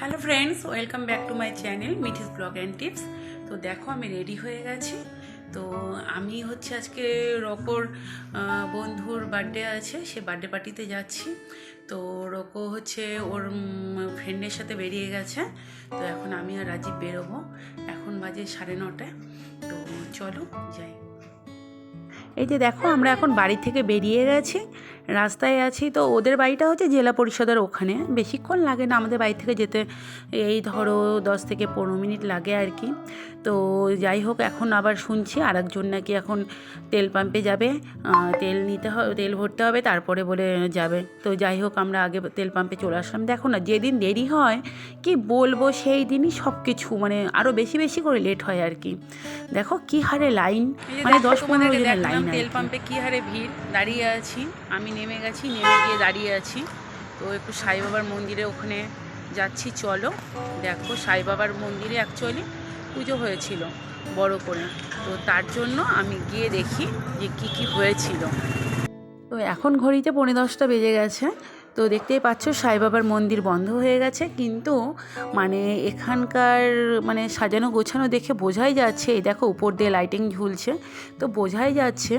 Hello friends, welcome back to my channel মিঠিস blog and tips. তো দেখো, আমি ready হয়ে গেছি। তো আমি হচ্ছে আজকে রকোর বন্ধুর বার্থডে আছে, সে বার্থডে পার্টিতে যাচ্ছি। তো রকো হচ্ছে ওর ফ্রেন্ডের সাথে বেরিয়ে গেছে। তো এখন আমি আর রাজীব বেরোবো। এখন বাজে সাড়ে নটায় তো চলো যাই। এই যে দেখো, আমরা এখন বাড়ি থেকে বেরিয়ে গেছি। রাস্তায় আছি তো ওদের বাড়িটা হচ্ছে জেলা পরিষদের ওখানে। বেশিক্ষণ লাগে না আমাদের বাড়ি থেকে যেতে। এই ধরো দশ থেকে পনেরো মিনিট লাগে আর কি। তো যাই হোক এখন আবার শুনছি আর একজন নাকি এখন তেল পাম্পে যাবে। তেল নিতে হবে তেল ভরতে হবে তারপরে বলে যাবে। তো যাই হোক আমরা আগে তেল পাম্পে চলে আসলাম। দেখো না যেদিন দেরি হয় কি বলব সেই দিনই সব কিছু মানে আরও বেশি বেশি করে লেট হয় আর কি। দেখো কি হারে লাইন মানে দশ পনেরো লাইন তেল পাম্পে কি হারে ভিড়। দাঁড়িয়ে আছি আমি নেমে গেছি, নেমে গিয়ে দাঁড়িয়ে আছি। তো একটু সাই বাবার মন্দিরে ওখানে যাচ্ছি, চলো। দেখো সাই বাবার মন্দিরে অ্যাকচুয়ালি পুজো হয়েছিল, বড় করে। তো তার জন্য আমি গিয়ে দেখি যে কি কি হয়েছিল। তো এখন ঘড়িতে পৌনে দশটা বেজে গেছে। তো দেখতেই পাচ্ছ সাই বাবার মন্দির বন্ধ হয়ে গেছে। কিন্তু মানে এখানকার মানে সাজানো গোছানো দেখে বোঝাই যাচ্ছে, এই দেখো উপর দিয়ে লাইটিং ঝুলছে, তো বোঝাই যাচ্ছে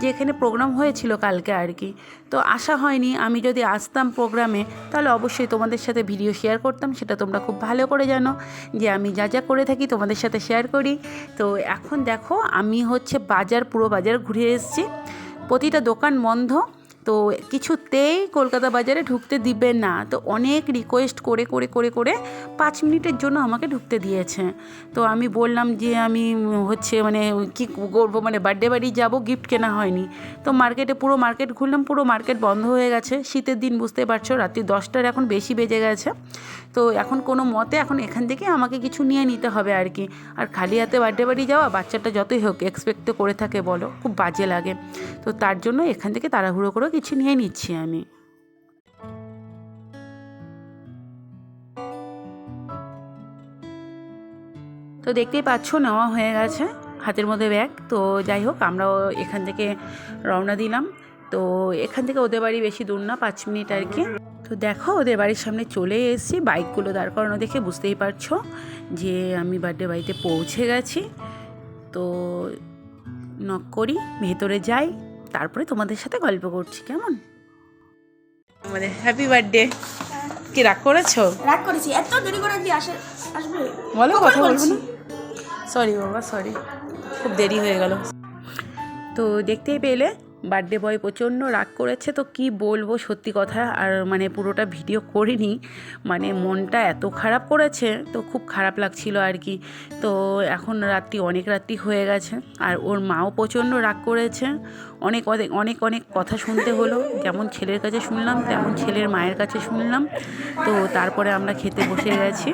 যে এখানে প্রোগ্রাম হয়েছিল কালকে আর কি। তো আসা হয়নি আমি যদি আসতাম প্রোগ্রামে তাহলে অবশ্যই তোমাদের সাথে ভিডিও শেয়ার করতাম, সেটা তোমরা খুব ভালো করে জানো যে আমি যা যা করে থাকি তোমাদের সাথে শেয়ার করি। তো এখন দেখো আমি হচ্ছে বাজার, পুরো বাজার ঘুরে এসেছি। প্রতিটা দোকান বন্ধ তো কিছুতেই কলকাতা বাজারে ঢুকতে দিবে না। তো অনেক রিকোয়েস্ট করে করে করে করে পাঁচ মিনিটের জন্য আমাকে ঢুকতে দিয়েছে। তো আমি বললাম যে আমি হচ্ছে মানে কি করব মানে বার্থডে বাড়ি যাব গিফট কেনা হয়নি। তো মার্কেটে পুরো মার্কেট ঘুরলাম, পুরো মার্কেট বন্ধ হয়ে গেছে। শীতের দিন বুঝতে পারছ, রাত্রি দশটার এখন বেশি বেজে গেছে। তো এখন কোনো মতে এখন এখান থেকে আমাকে কিছু নিয়ে নিতে হবে আর কি। আর খালি হাতে বার্থডে বাড়ি যাওয়া বাচ্চাটা যতই হোক এক্সপেক্ট করে থাকে বলো, খুব বাজে লাগে। তো তার জন্য এখান থেকে তাড়াহুড়ো করে কিছু নিয়ে নিচ্ছি আমি। তো দেখতেই পাচ্ছ, নেওয়া হয়ে গেছে হাতের মধ্যে ব্যাগ। তো যাই হোক, আমরাও এখান থেকে রওনা দিলাম। তো এখান থেকে ওদের বাড়ি বেশি দূর না, পাঁচ মিনিট আর কি। তো দেখো, ওদের বাড়ির সামনে চলে এসেছি। বাইকগুলো দাঁড় করানো দেখে বুঝতেই পারছ যে আমি বার্থডে বাড়িতে পৌঁছে গেছি। তো নক করি, ভেতরে যাই। তারপরে তোমাদের সাথে গল্প করছি কেমন? আমাদের হ্যাপি বার্থডে কি রাগ করেছ? রাগ করেছি এত দেরি করে কি আসে আসবে? বলো কথা বলব না। সরি বাবা সরি খুব দেরি হয়ে গেল। তো দেখতেই পেলে বার্থডে বয় প্রচণ্ড রাগ করেছে তো কি বলব? সত্যি কথা আর মানে পুরোটা ভিডিও করিনি। মানে মনটা এত খারাপ করেছে তো খুব খারাপ লাগছিল আর কি। তো এখন রাত্রি অনেক রাত্রি হয়ে গেছে আর ওর মাও প্রচণ্ড রাগ করেছে। অনেক অনেক অনেক অনেক কথা শুনতে হলো। যেমন ছেলের কাছে শুনলাম তেমন ছেলের মায়ের কাছে শুনলাম। তো তারপরে আমরা খেতে বসে গেছি।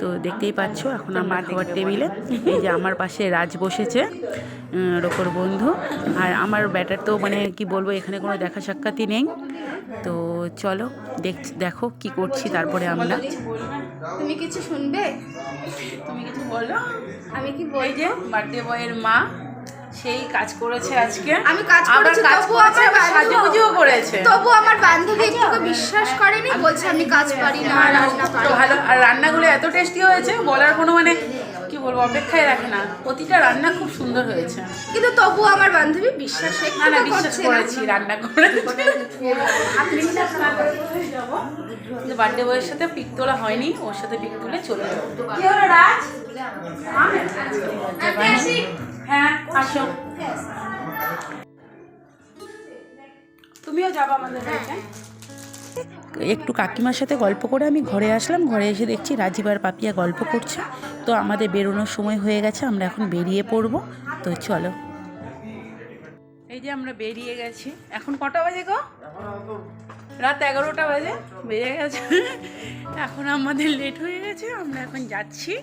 তো দেখতেই পাচ্ছ এখন আমার খাবার টেবিলে এই যে আমার পাশে রাজ বসেছে রোকর বন্ধু। আর আমার ব্যাটার তো মানে কি বলব এখানে কোনো দেখা সাক্ষাৎই নেই। তো চলো দেখ দেখো কি করছি তারপরে আমরা। তুমি কিছু শুনবে? তুমি কিছু বলো? আমি কি ওই যে বার্থডে বয়ের মা সেই কাজ করেছে আজকে। আমি কাজ করেছি, করেছে আমার বান্ধবী- সাজুগুজুও করেছে। তবু আমার বান্ধবী একটুকু বিশ্বাস করেনি বলছে আমি কাজ পারি না রান্না পারি ভালো আর রান্নাগুলো এত টেস্টি হয়েছে বলার কোনো মানে বলব অপেক্ষায় রাখে না। প্রতিটা রান্না খুব সুন্দর হয়েছে। কিন্তু তবু আমার বান্ধবী বিশ্বাস না না বিশ্বাস করছে রান্না করেছি বার্থডে বয়ের সাথে পিক তোলা হয়নি ওর সাথে পিক তুলে চলে রাজ? হ্যাঁ আসো। তুমিও যাব আমাদের বাড়িতে? একটু কাকিমার সাথে গল্প করে আমি ঘরে আসলাম। ঘরে এসে দেখছি রাজীব আর পাপিয়া গল্প করছে। তো আমাদের বেরোনোর সময় হয়ে গেছে, আমরা এখন বেরিয়ে পড়ব। তো চলো। এই যে আমরা বেরিয়ে গেছি। এখন কটা বাজে গো? রাত এগারোটা বাজে, বেজে গেছে। এখন আমাদের লেট হয়ে গেছে, আমরা এখন যাচ্ছি।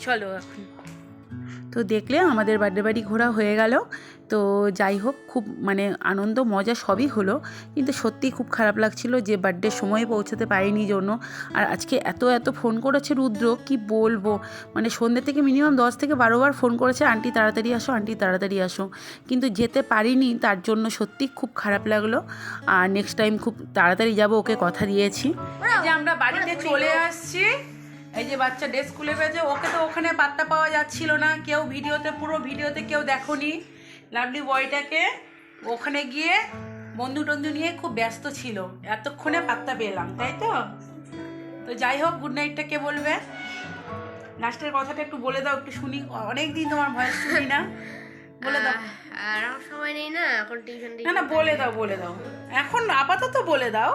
চলো এখন। তো দেখলে আমাদের বার্থডে বাড়ি ঘোরা হয়ে গেল। তো যাই হোক, খুব মানে আনন্দ, মজা সবই হলো। কিন্তু সত্যিই খুব খারাপ লাগছিল যে বার্থডে সময়ে পৌঁছাতে পারিনি জন্য। আর আজকে এত এত ফোন করেছে রুদ্র, কি বলব? মানে সন্ধ্যে থেকে মিনিমাম দশ থেকে বারো বার ফোন করেছে, আন্টি, তাড়াতাড়ি আসো, আন্টি, তাড়াতাড়ি আসো। কিন্তু যেতে পারিনি, তার জন্য সত্যি খুব খারাপ লাগল। আর নেক্সট টাইম খুব তাড়াতাড়ি যাব, ওকে কথা দিয়েছি। যে আমরা বাড়িতে চলে আসছি। এই যে বাচ্চা ড্রেস খুলে ফেলেছে ওকে তো ওখানে পাত্তা পাওয়া যাচ্ছিল না। কেউ ভিডিওতে পুরো ভিডিওতে কেউ দেখনি। লাভলি বয়টাকে ওখানে গিয়ে বন্ধু টন্ধু নিয়ে খুব ব্যস্ত ছিল। এতক্ষণে পাত্তা পেলাম তাই তো? তো যাই হোক গুড নাইটটা কে বলবে? লাস্টের কথাটা একটু বলে দাও একটু শুনি। অনেক দিন তোমার ভয়েস শুনি না। বলে দাও। আর সময় নেই না এখন টিউশন না না বলে দাও বলে দাও। এখন আপাতত বলে দাও।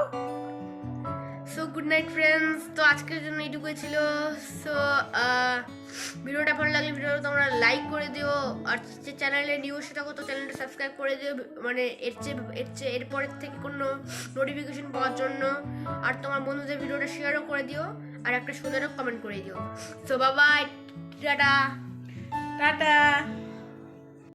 সো গুড নাইট ফ্রেন্ডস তো আজকের জন্য এইটুকুই ছিল। সো ভিডিওটা ভালো লাগলে ভিডিওটা তোমরা লাইক করে দিও। আর যে চ্যানেলে নিউ সেটা কত চ্যানেলটা সাবস্ক্রাইব করে দিও। মানে এর চেয়ে এর চেয়ে এরপরের থেকে কোনো নোটিফিকেশন পাওয়ার জন্য। আর তোমার বন্ধুদের ভিডিওটা শেয়ারও করে দিও। আর একটা সুন্দর কমেন্ট করে দিও। সো বাবা টাটা। টাটা।